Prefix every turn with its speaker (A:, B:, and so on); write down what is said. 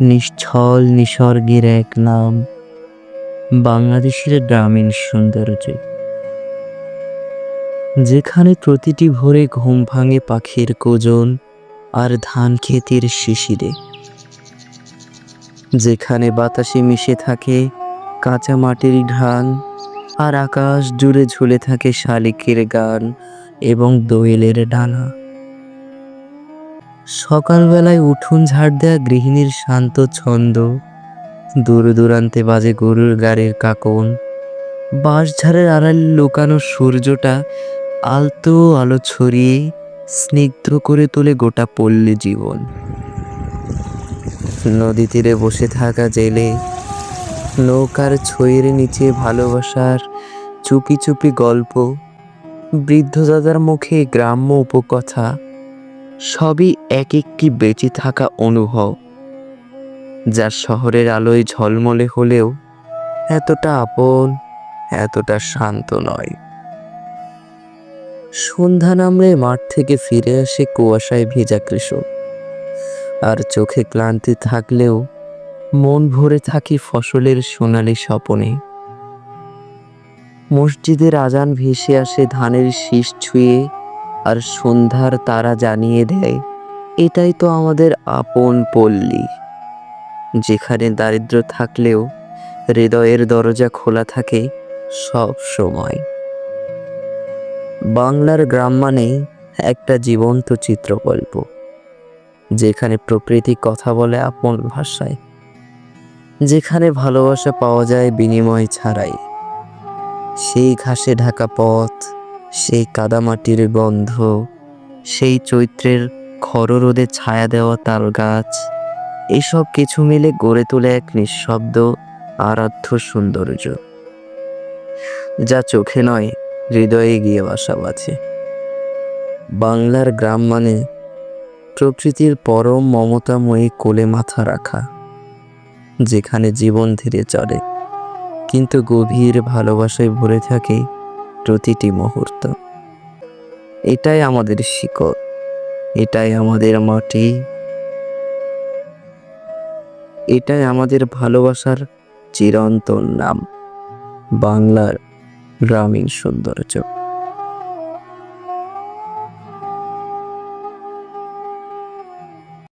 A: নিশ্চল নিসর্গের এক নাম, বাংলাদেশের গ্রামীণ সৌন্দর্য। যেখানে প্রতিটি ভোরে ঘুম ভাঙে পাখির কোজন আর ধান ক্ষেতের শিশিরে। যেখানে বাতাসে মিশে থাকে কাঁচা মাটির ঘ্রাণ আর আকাশ জুড়ে ঝুলে থাকে শালিকের গান এবং দোয়েলের ডানা। সকালবেলায় উঠোন ঝাড় দেয়া গৃহিণীর শান্ত ছন্দ। দূর দূরান্তে বাজে গরুর গাড়ির কাকন। বাঁশঝাড়ের আড়ালে লুকানো সূর্যটা আলতো আলো ছড়িয়ে স্নিগ্ধ করে তোলে গোটা পল্লী জীবন। নদী তীরে বসে থাকা জেলে, নৌকার ছইয়ের নিচে ভালোবাসার চুপি চুপি গল্প, বৃদ্ধ দাদার মুখে গ্রাম্য উপকথা সবই এক একটি বেঁচে থাকা অনুভব যা শহরের আলোয় ঝলমলে হলেও এতটা আপন, এতটা শান্ত নয়। সন্ধ্যা নামলে মাঠ থেকে ফিরে আসে কুয়াশায় ভেজা কৃষক। আর চোখে ক্লান্তি থাকলেও মন ভরে থাকি ফসলের সোনালি স্বপনে। মসজিদের আজান ভেসে আসে ধানের শীষ ছুঁয়ে আর সন্ধ্যার তারা জানিয়ে দেয়, এটাই তো আমাদের আপন পল্লী। যেখানে দারিদ্র থাকলেও হৃদয়ের দরজা খোলা থাকে সব সময়। বাংলার গ্রাম মানে একটা জীবন্ত চিত্রকল্প, যেখানে প্রকৃতি কথা বলে আপন ভাষায়, যেখানে ভালোবাসা পাওয়া যায় বিনিময় ছাড়াই। সেই ঘাসে ঢাকা পথ সেই কাদামাটির গন্ধ, সেই চৈত্রের খররোদে ছায়া দেওয়া তাল গাছ, এসব কিছু মিলে গড়ে তোলে এক নিঃশব্দ, আরাধ্য সৌন্দর্য। যা চোখে নয়, হৃদয়ে গিয়ে বাসা বাঁধে। বাংলার গ্রাম মানে প্রকৃতির পরম মমতাময়ী কোলে মাথা রাখা, যেখানে জীবন ধীরে চলে, কিন্তু গভীর ভালোবাসায় ভরে থাকে প্রতিটি মুহূর্ত। এটাই আমাদের শিকড়। এটাই আমাদের মাটি। এটাই আমাদের ভালোবাসার চিরন্তন নাম। বাংলার গ্রামীণ সৌন্দর্য।